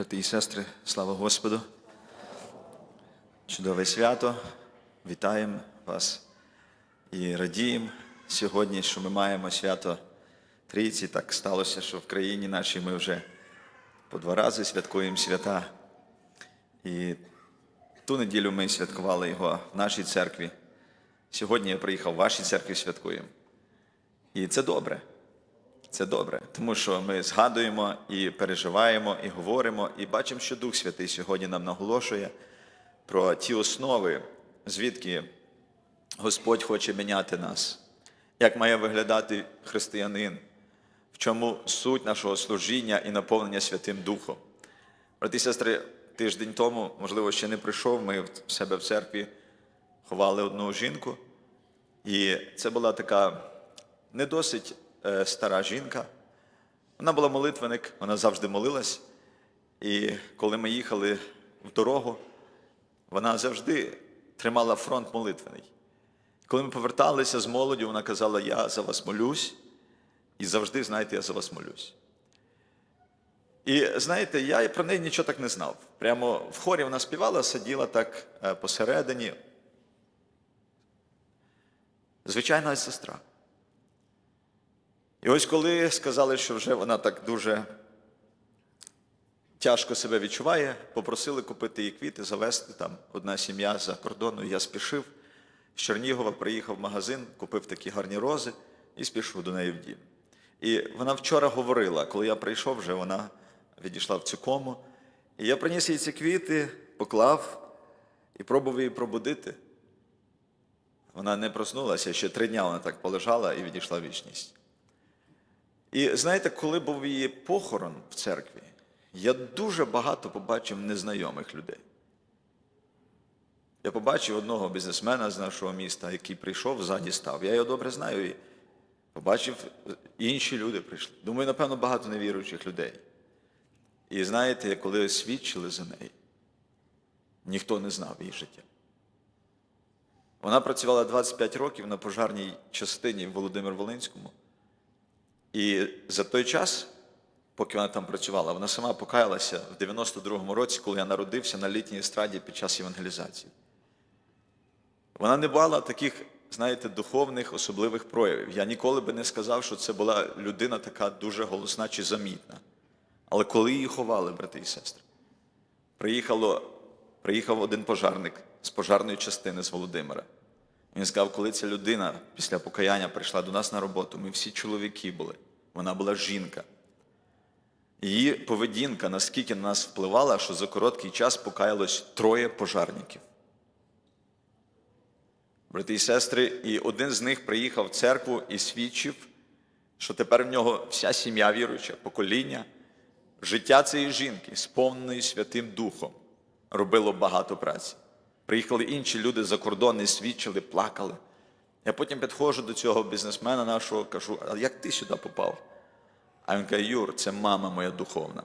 Брати і сестри, слава Господу. Чудове свято. Вітаємо вас і радіємо сьогодні, що ми маємо свято Трійці. Так сталося, що в країні нашій ми вже по два рази святкуємо свята. І ту неділю ми святкували його в нашій церкві. Сьогодні я приїхав в вашій церкві святкуємо. І це добре. Це добре, тому що ми згадуємо і переживаємо, і говоримо, і бачимо, що Дух Святий сьогодні нам наголошує про ті основи, звідки Господь хоче міняти нас, як має виглядати християнин, в чому суть нашого служіння і наповнення Святим Духом. Брати і сестри, тиждень тому, можливо, ще не прийшов, ми в себе в церкві ховали одну жінку, і це була така не досить стара жінка. Вона була молитвеник, вона завжди молилась. І коли ми їхали в дорогу, вона завжди тримала фронт молитвений. Коли ми поверталися з молоді, вона казала: Я за вас молюсь, і завжди, знаєте, я за вас молюсь. І знаєте, я про неї нічого так не знав. Прямо в хорі вона співала, сиділа так е, посередині. Звичайна сестра. І ось коли сказали, що вже вона так дуже тяжко себе відчуває, попросили купити їй квіти, завести там одна сім'я за кордону. Я спішив з Чернігова, приїхав в магазин, купив такі гарні рози і спішив до неї в дім. І вона вчора говорила, коли я прийшов, вже вона відійшла в цю кому. І я приніс їй ці квіти, поклав і пробував її пробудити. Вона не проснулася, ще три дня вона так полежала і відійшла в вічність. І знаєте, коли був її похорон в церкві, я дуже багато побачив незнайомих людей. Я побачив одного бізнесмена з нашого міста, який прийшов, ззаді став. Я його добре знаю і побачив, інші люди прийшли. Думаю, напевно, багато невіруючих людей. І знаєте, коли свідчили за неї, ніхто не знав її життя. Вона працювала 25 років на пожарній частині в Володимир Волинському. І за той час, поки вона там працювала, вона сама покаялася в 92-му році, коли я народився на літній естраді під час евангелізації. Вона не мала таких, знаєте, духовних особливих проявів. Я ніколи би не сказав, що це була людина така дуже голосна чи замітна. Але коли її ховали, брати і сестри, приїхало, приїхав один пожарник з пожарної частини з Володимира. Він сказав, коли ця людина після покаяння прийшла до нас на роботу, ми всі чоловіки були, вона була жінка. Її поведінка наскільки на нас впливала, що за короткий час покаялось троє пожарників. Брати і сестри, і один з них приїхав в церкву і свідчив, що тепер в нього вся сім'я віруюча, покоління, життя цієї жінки, сповненої Святим Духом, робило багато праці. Приїхали інші люди за кордон і свідчили, плакали. Я потім підходжу до цього бізнесмена нашого, кажу, а як ти сюди попав? А він каже, Юр, це мама моя духовна.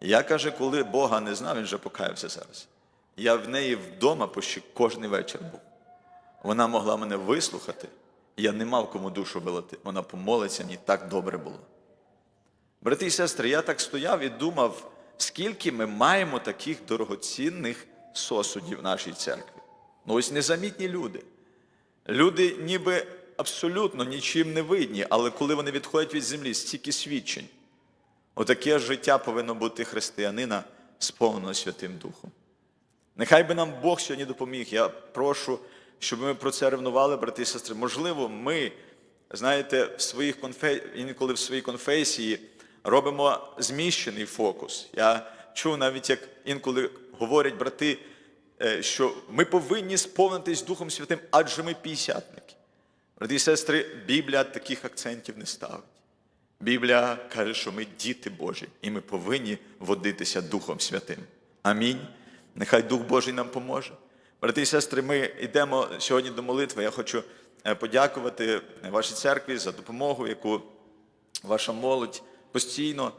Я каже, коли Бога не знав, він вже покаявся зараз. Я в неї вдома почти кожен вечір був. Вона могла мене вислухати, я не мав кому душу вилити. Вона помолиться, мені так добре було. Брати і сестри, я так стояв і думав, скільки ми маємо таких дорогоцінних сосудів нашій церкві. Ну ось незамітні люди. Люди ніби абсолютно нічим не видні, але коли вони відходять від землі, стільки свідчень. Отаке життя повинно бути християнина, сповнено Святим Духом. Нехай би нам Бог сьогодні допоміг. Я прошу, щоб ми про це ревнували, брати і сестри. Можливо, ми, знаєте, в своїх конфе... інколи в своїй конфесії робимо зміщений фокус. Я чув навіть, як інколи говорять брати, е, що ми повинні сповнитись Духом Святим, адже ми п'ятдесятники. Брати і сестри, Біблія таких акцентів не ставить. Біблія каже, що ми діти Божі, і ми повинні водитися Духом Святим. Амінь. Нехай Дух Божий нам поможе. Брати і сестри, ми йдемо сьогодні до молитви. Я хочу е, подякувати вашій церкві за допомогу, яку ваша молодь постійно,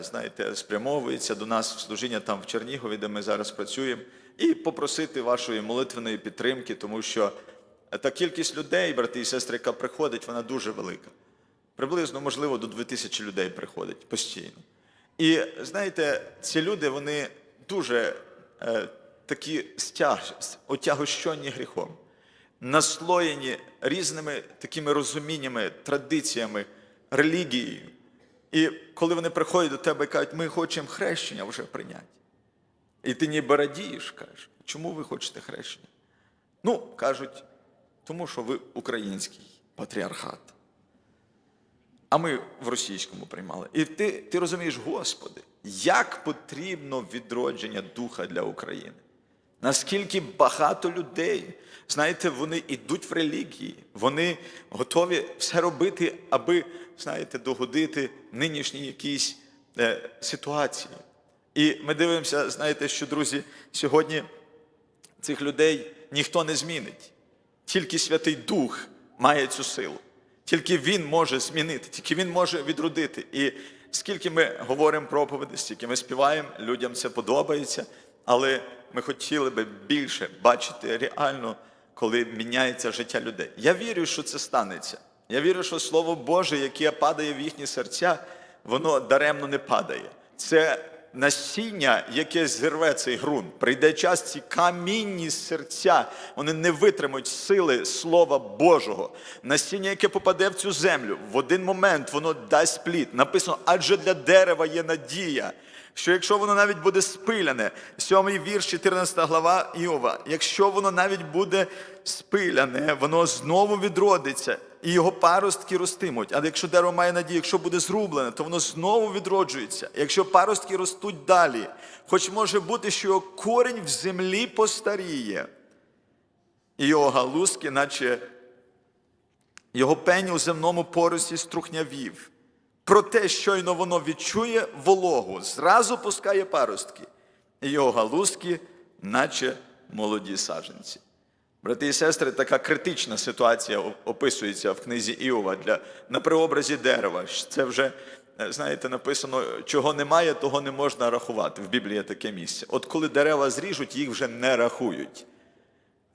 знаєте, спрямовується до нас в служіння там в Чернігові, де ми зараз працюємо, і попросити вашої молитвеної підтримки, тому що та кількість людей, брати і сестри, яка приходить, вона дуже велика. Приблизно, можливо, до 2000 людей приходить постійно. І знаєте, ці люди, вони дуже е, такі стяг, отягощені гріхом, наслоєні різними такими розуміннями, традиціями, релігією. І коли вони приходять до тебе і кажуть, ми хочемо хрещення вже прийняти. І ти ніби радієш, кажеш, чому ви хочете хрещення? Ну, кажуть, тому що ви український патріархат. А ми в російському приймали. І ти, ти розумієш, Господи, як потрібно відродження духа для України. Наскільки багато людей, знаєте, вони йдуть в релігії, вони готові все робити, аби, знаєте, догодити нинішній якійсь е, ситуації. І ми дивимося, знаєте, що, друзі, сьогодні цих людей ніхто не змінить. Тільки Святий Дух має цю силу. Тільки Він може змінити, тільки Він може відродити. І скільки ми говоримо проповіді, стільки ми співаємо, людям це подобається, але ми хотіли би більше бачити реально, коли міняється життя людей. Я вірю, що це станеться. Я вірю, що Слово Боже, яке падає в їхні серця, воно даремно не падає. Це насіння, яке зірве цей ґрунт. Прийде час, ці камінні серця, вони не витримають сили Слова Божого. Насіння, яке попаде в цю землю, в один момент воно дасть плід. Написано, адже для дерева є надія. Що якщо воно навіть буде спиляне, сьомий вірш, 14 глава Іова, якщо воно навіть буде спиляне, воно знову відродиться, і його паростки ростимуть. А якщо дерево має надію, якщо буде зрублене, то воно знову відроджується. Якщо паростки ростуть далі, хоч може бути, що його корінь в землі постаріє, і його галузки, наче його пень у земному поросі струхнявів. Проте щойно воно відчує вологу, зразу пускає паростки, і його галузки, наче молоді саджанці. Брати і сестри, така критична ситуація описується в книзі Іова для, на преобразі дерева. Це вже, е, знаєте, написано, чого немає, того не можна рахувати. В Біблії таке місце. От коли дерева зріжуть, їх вже не рахують.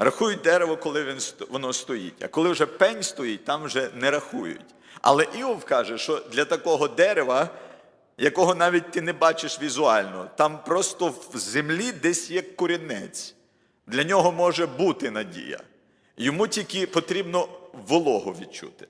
Рахують дерево, коли він, воно стоїть. А коли вже пень стоїть, там вже не рахують. Але Іов каже, що для такого дерева, якого навіть ти не бачиш візуально, там просто в землі десь є корінець. Для нього може бути надія. Йому тільки потрібно вологу відчути.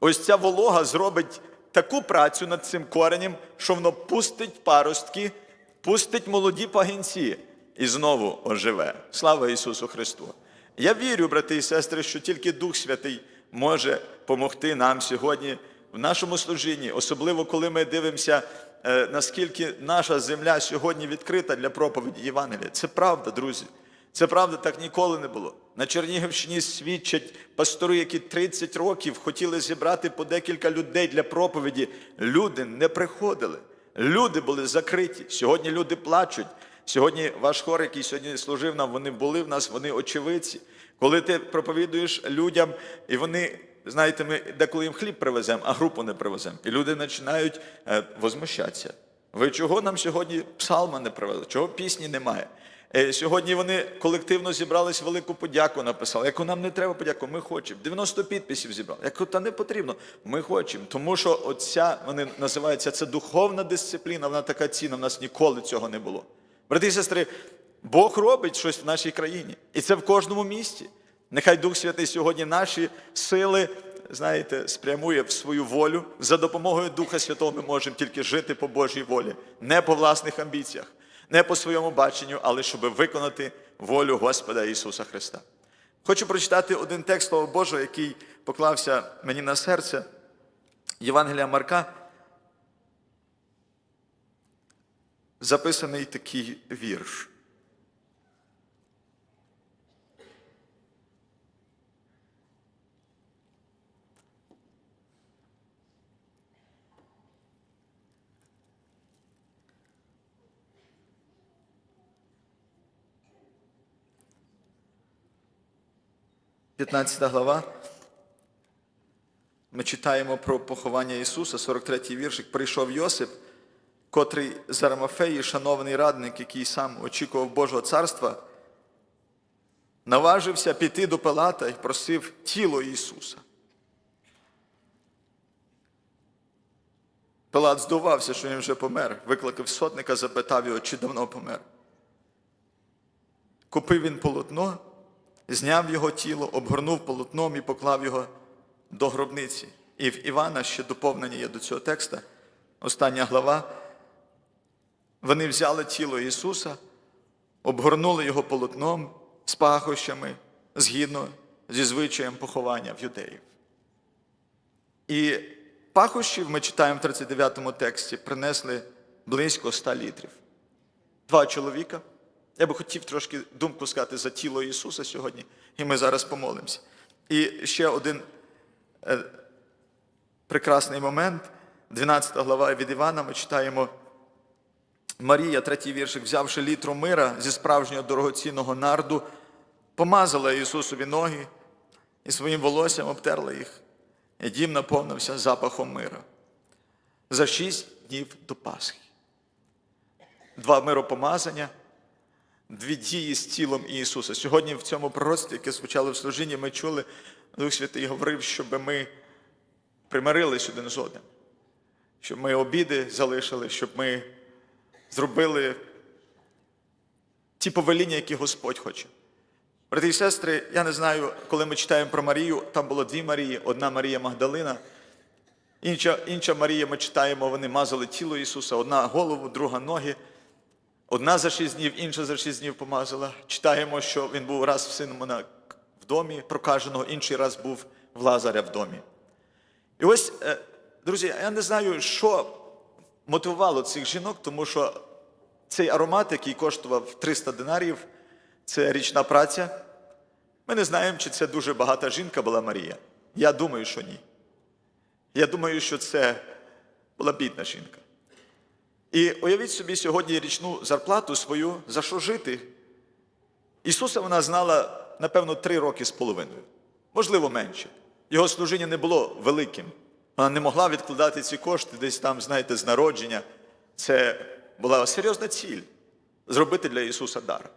Ось ця волога зробить таку працю над цим коренем, що воно пустить паростки, пустить молоді пагінці і знову оживе. Слава Ісусу Христу! Я вірю, брати і сестри, що тільки Дух Святий може допомогти нам сьогодні в нашому служінні, особливо коли ми дивимося, е, наскільки наша земля сьогодні відкрита для проповіді Євангелія. Це правда, друзі. Це правда, так ніколи не було. На Чернігівщині свідчать пастори, які 30 років хотіли зібрати по декілька людей для проповіді. Люди не приходили. Люди були закриті. Сьогодні люди плачуть. Сьогодні ваш хор, який сьогодні служив нам, вони були в нас, вони очевидці. Коли ти проповідуєш людям, і вони, знаєте, ми деколи їм хліб привеземо, а групу не привеземо. І люди починають е, возмущатися. Ви чого нам сьогодні псалма не привезли? Чого пісні немає? Е, Сьогодні вони колективно зібрались велику подяку написали. Яку нам не треба подяку, ми хочемо. 90 підписів зібрали. Яку та не потрібно. Ми хочемо. Тому що оця, вони називаються це духовна дисципліна, вона така цінна, в нас ніколи цього не було. Брати і сестри, Бог робить щось в нашій країні. І це в кожному місті. Нехай Дух Святий сьогодні наші сили, знаєте, спрямує в свою волю. За допомогою Духа Святого ми можемо тільки жити по Божій волі, не по власних амбіціях, не по своєму баченню, але щоб виконати волю Господа Ісуса Христа. Хочу прочитати один текст Слова Божого, який поклався мені на серце. Євангелія Марка. Записаний такий вірш. П'ятнадцята глава. Ми читаємо про поховання Ісуса, 43-й віршик. Прийшов Йосип, котрий з Арамафеї, шанований радник, який сам очікував Божого царства, наважився піти до Пилата і просив тіло Ісуса. Пилат здивувався, що він вже помер. Викликав сотника, запитав його, чи давно помер. Купив він полотно, зняв його тіло, обгорнув полотном і поклав його до гробниці. І в Івана ще доповнення є до цього текста, остання глава. Вони взяли тіло Ісуса, обгорнули його полотном з пахощами, згідно зі звичаєм поховання в юдеїв. І пахощів ми читаємо в 39 тексті, принесли близько 100 літрів. Два чоловіка. Я би хотів трошки думку сказати за тіло Ісуса сьогодні, і ми зараз помолимося. І ще один е, прекрасний момент, 12 глава від Івана, ми читаємо. Марія, третій віршик, взявши літру мира зі справжнього дорогоцінного нарду, помазала Ісусові ноги і своїм волоссям обтерла їх, і дім наповнився запахом мира. За шість днів до Пасхи. Два миропомазання, дві дії з тілом Ісуса. Сьогодні в цьому пророцтві, яке звучало в служінні, ми чули, Дух Святий говорив, щоб ми примирились один з одним, щоб ми обіди залишили, щоб ми зробили ті повеління, які Господь хоче. Брати і сестри, я не знаю, коли ми читаємо про Марію, там було дві Марії, одна Марія Магдалина, інша, інша Марія, ми читаємо, вони мазали тіло Ісуса, одна голову, друга ноги. Одна за шість днів, інша за шість днів помазала. Читаємо, що він був раз в Симона в домі прокаженого, інший раз був в Лазаря в домі. І ось, е, друзі, я не знаю, що мотивувало цих жінок, тому що цей аромат, який коштував 300 динарів, це річна праця. Ми не знаємо, чи це дуже багата жінка була Марія. Я думаю, що ні. Я думаю, що це була бідна жінка. І уявіть собі сьогодні річну зарплату свою, за що жити. Ісуса вона знала, напевно, три роки з половиною, можливо, менше. Його служіння не було великим. Вона не могла відкладати ці кошти десь там, знаєте, з народження. Це була серйозна ціль зробити для Ісуса дар.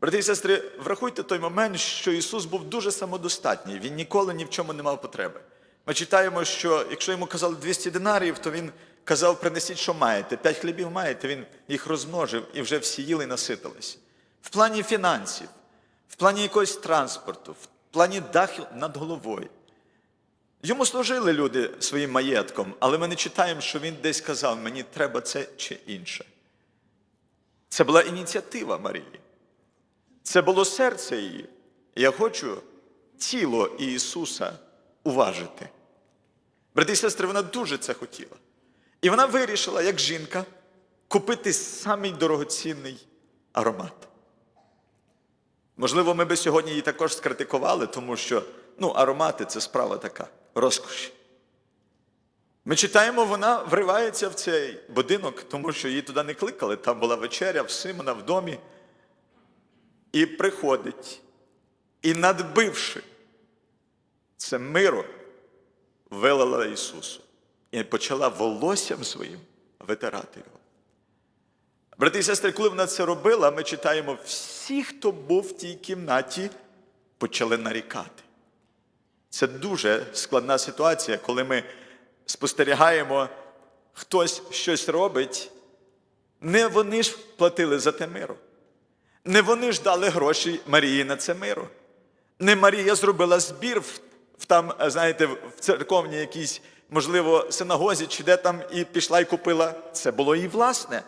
Брати і сестри, врахуйте той момент, що Ісус був дуже самодостатній, Він ніколи ні в чому не мав потреби. Ми читаємо, що якщо йому казали 200 динарів, то він казав, принесіть, що маєте. П'ять хлібів маєте, він їх розмножив і вже всі їли і наситились. В плані фінансів, в плані якогось транспорту, в плані даху над головою. Йому служили люди своїм маєтком, але ми не читаємо, що він десь казав, мені треба це чи інше. Це була ініціатива Марії. Це було серце її. Я хочу тіло Ісуса уважити. Брати і сестри, вона дуже це хотіла. І вона вирішила, як жінка, купити самий дорогоцінний аромат. Можливо, ми би сьогодні її також скритикували, тому що ну, аромати це справа така, розкоші. Ми читаємо, вона вривається в цей будинок, тому що її туди не кликали. Там була вечеря в Симона в домі. І приходить, і надбивши це миро, вилила Ісусу і почала волоссям своїм витирати його. Брати і сестри, коли вона це робила, ми читаємо, всі, хто був в тій кімнаті, почали нарікати. Це дуже складна ситуація, коли ми спостерігаємо, хтось щось робить, не вони ж платили за те миро. Не вони ж дали гроші Марії на це миро. Не Марія зробила збір в, там, знаєте, в церковній якійсь, можливо, синагозі, чи де там і пішла і купила. Це було її власне.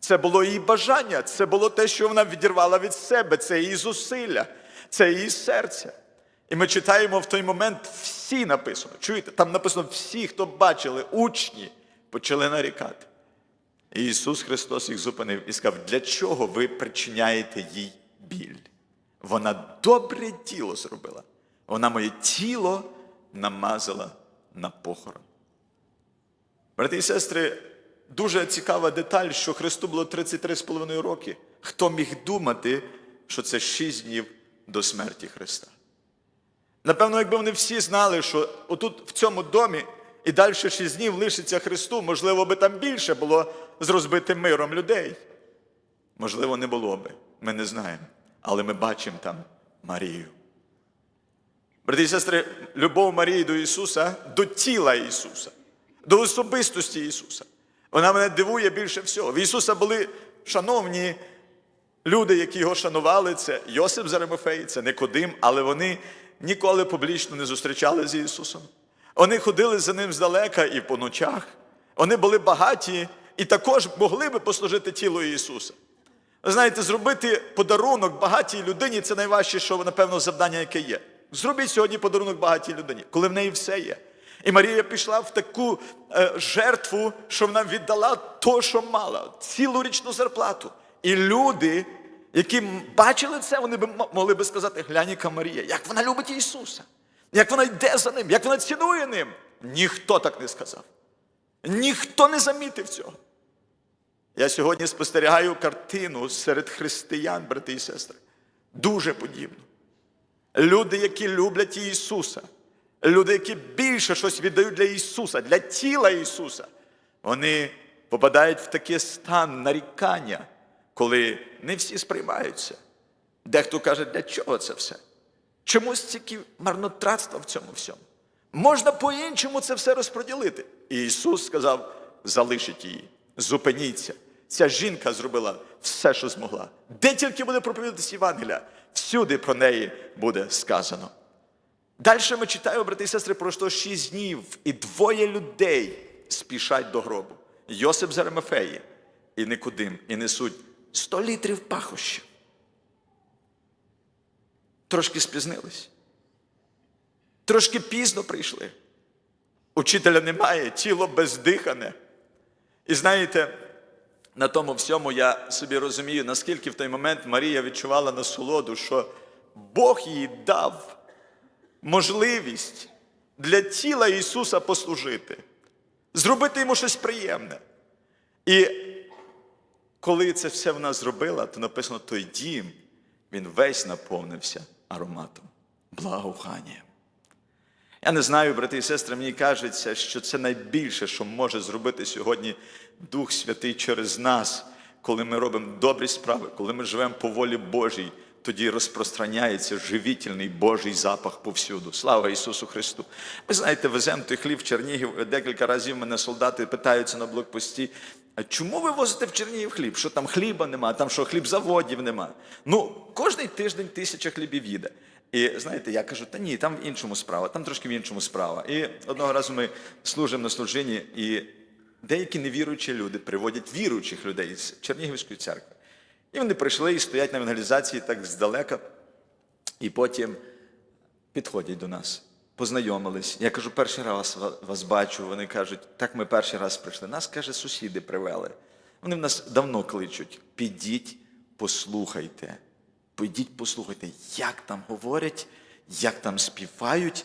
Це було її бажання, це було те, що вона відірвала від себе, це її зусилля, це її серце. І ми читаємо в той момент всі написано. Чуєте, там написано всі, хто бачили, учні, почали нарікати. І Ісус Христос їх зупинив і сказав, для чого ви причиняєте їй біль? Вона добре тіло зробила. Вона моє тіло намазала на похорон. Брати і сестри, дуже цікава деталь, що Христу було 33,5 роки. Хто міг думати, що це 6 днів до смерті Христа? Напевно, якби вони всі знали, що отут в цьому домі і далі 6 днів лишиться Христу, можливо, би там більше було з розбитим миром людей. Можливо, не було би. Ми не знаємо. Але ми бачимо там Марію. Брати і сестри, любов Марії до Ісуса, до тіла Ісуса. до особистості Ісуса. Вона мене дивує більше всього. В Ісуса були шановні люди, які його шанували. Це Йосип Заремофей, це Никодим, але вони ніколи публічно не зустрічали з Ісусом. Вони ходили за ним здалека і по ночах. Вони були багаті і також могли би послужити тілу Ісуса. Знаєте, зробити подарунок багатій людині це найважче, що, напевно, завдання, яке є. Зробіть сьогодні подарунок багатій людині, коли в неї все є. І Марія пішла в таку е, жертву, що вона віддала то, що мала, цілу річну зарплату. І люди, які бачили це, вони б могли би сказати: глянь-яка Марія, як вона любить Ісуса, як вона йде за ним, як вона цінує ним. Ніхто так не сказав. Ніхто не замітив цього. Я сьогодні спостерігаю картину серед християн, брати і сестри, дуже подібну. Люди, які люблять Ісуса, люди, які більше щось віддають для Ісуса, для тіла Ісуса, вони попадають в такий стан нарікання, коли не всі сприймаються. Дехто каже, для чого це все? Чому стільки марнотратства в цьому всьому? Можна по-іншому це все розподілити. І Ісус сказав: залишіть її, зупиніться. Ця жінка зробила все, що змогла. Де тільки буде проповідатися Євангелія, всюди про неї буде сказано. Далі ми читаємо, брати і сестри, про що шість днів і двоє людей спішать до гробу. Йосип з Аримафеї і Никодим, і несуть 100 літрів пахощів. Трошки спізнились. Трошки пізно прийшли. Учителя немає, тіло бездихане. І знаєте, на тому всьому я собі розумію, наскільки в той момент Марія відчувала насолоду, що Бог їй дав можливість для тіла Ісуса послужити, зробити йому щось приємне. І коли це все вона зробила, то написано, той дім, він весь наповнився ароматом, благоуханням. Я не знаю, брати і сестри, мені кажеться, що це найбільше, що може зробити сьогодні Дух Святий через нас, коли ми робимо добрі справи, коли ми живемо по волі Божій, тоді розпространяється живітельний Божий запах повсюду. Слава Ісусу Христу! Ви знаєте, веземо той хліб в Чернігів. Декілька разів мене солдати питаються на блокпості. А чому ви возите в Чернігів хліб? Що там хліба нема, там що хлібзаводів нема? Ну, кожний тиждень тисяча хлібів їде. І знаєте, я кажу, та ні, там в іншому справа, там трошки в іншому справа. І одного разу ми служимо на служінні, і деякі невіруючі люди приводять віруючих людей з Чернігівської церкви. І вони прийшли і стоять на евангелізації так здалека, і потім підходять до нас, познайомились. Я кажу, перший раз вас бачу. Вони кажуть, так ми перший раз прийшли. Нас, каже, сусіди привели. Вони в нас давно кличуть. Підіть, послухайте. Підіть, послухайте, як там говорять, як там співають,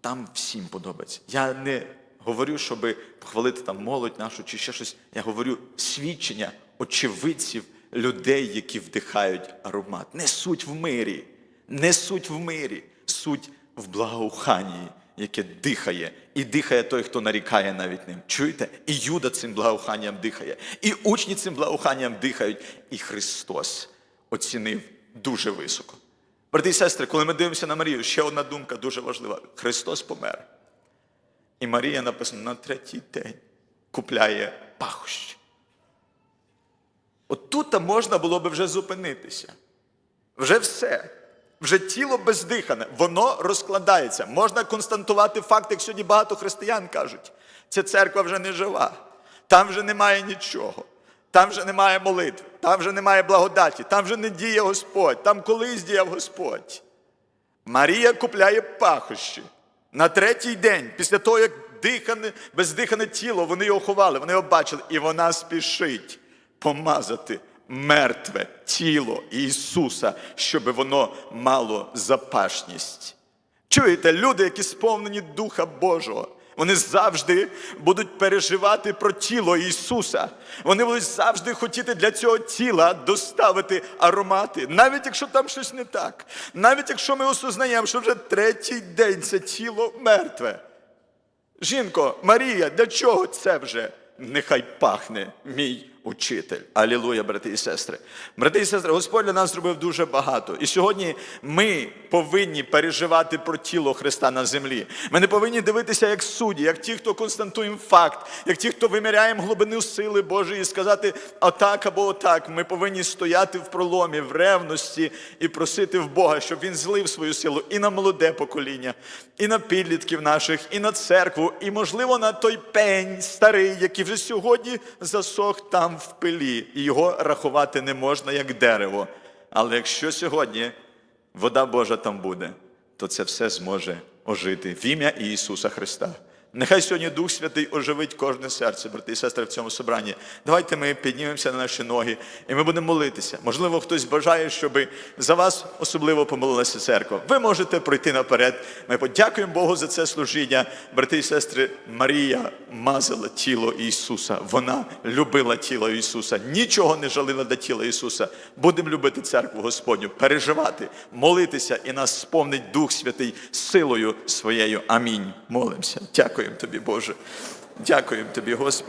там всім подобається. Я не говорю, щоб похвалити там молодь нашу чи ще щось. Я говорю свідчення очевидців, людей, які вдихають аромат. Не суть в мирі, не суть в мирі, суть в благоуханні, яке дихає, і дихає той, хто нарікає навіть ним. Чуєте? І Юда цим благоуханням дихає, і учні цим благоуханням дихають, і Христос оцінив дуже високо. Брати і сестри, коли ми дивимося на Марію, ще одна думка дуже важлива. Христос помер. І Марія написано на третій день купляє пахощі. От тут можна було би вже зупинитися. Вже все. Вже тіло бездихане, воно розкладається. Можна констатувати факт, як сьогодні багато християн кажуть, ця церква вже не жива, там вже немає нічого, там вже немає молитви, там вже немає благодаті, там вже не діє Господь, там колись діяв Господь. Марія купляє пахощі. На третій день, після того, як дихане, бездихане тіло, вони його ховали, вони його бачили, і вона спішить помазати мертве тіло Ісуса, щоб воно мало запашність. Чуєте, люди, які сповнені Духа Божого, вони завжди будуть переживати про тіло Ісуса. Вони будуть завжди хотіти для цього тіла доставити аромати, навіть якщо там щось не так, навіть якщо ми осознаємо, що вже третій день це тіло мертве. Жінко, Марія, для чого це вже? нехай пахне мій учитель. Алілуя, брати і сестри. Брати і сестри, Господь для нас зробив дуже багато. І сьогодні ми повинні переживати про тіло Христа на землі. Ми не повинні дивитися як судді, як ті, хто констатуємо факт, як ті, хто виміряємо глибину сили Божої і сказати отак або отак. Ми повинні стояти в проломі, в ревності і просити в Бога, щоб Він злив свою силу і на молоде покоління, і на підлітків наших, і на церкву, і, можливо, на той пень старий, який вже сьогодні засох там в пилі, і його рахувати не можна як дерево. Але якщо сьогодні вода Божа там буде, то це все зможе ожити в ім'я Ісуса Христа. Нехай сьогодні Дух Святий оживить кожне серце, брати і сестри, в цьому собранні. Давайте ми піднімемося на наші ноги і ми будемо молитися. Можливо, хтось бажає, щоб за вас особливо помолилася церква. Ви можете пройти наперед. Ми подякуємо Богу за це служіння. Брати і сестри, Марія мазала тіло Ісуса. Вона любила тіло Ісуса. Нічого не жалила до тіла Ісуса. Будемо любити церкву Господню, переживати, молитися, і нас сповнить Дух Святий силою своєю. Амінь. Молимося. Дякуємо тобі, Боже. Дякуємо тобі, Господи.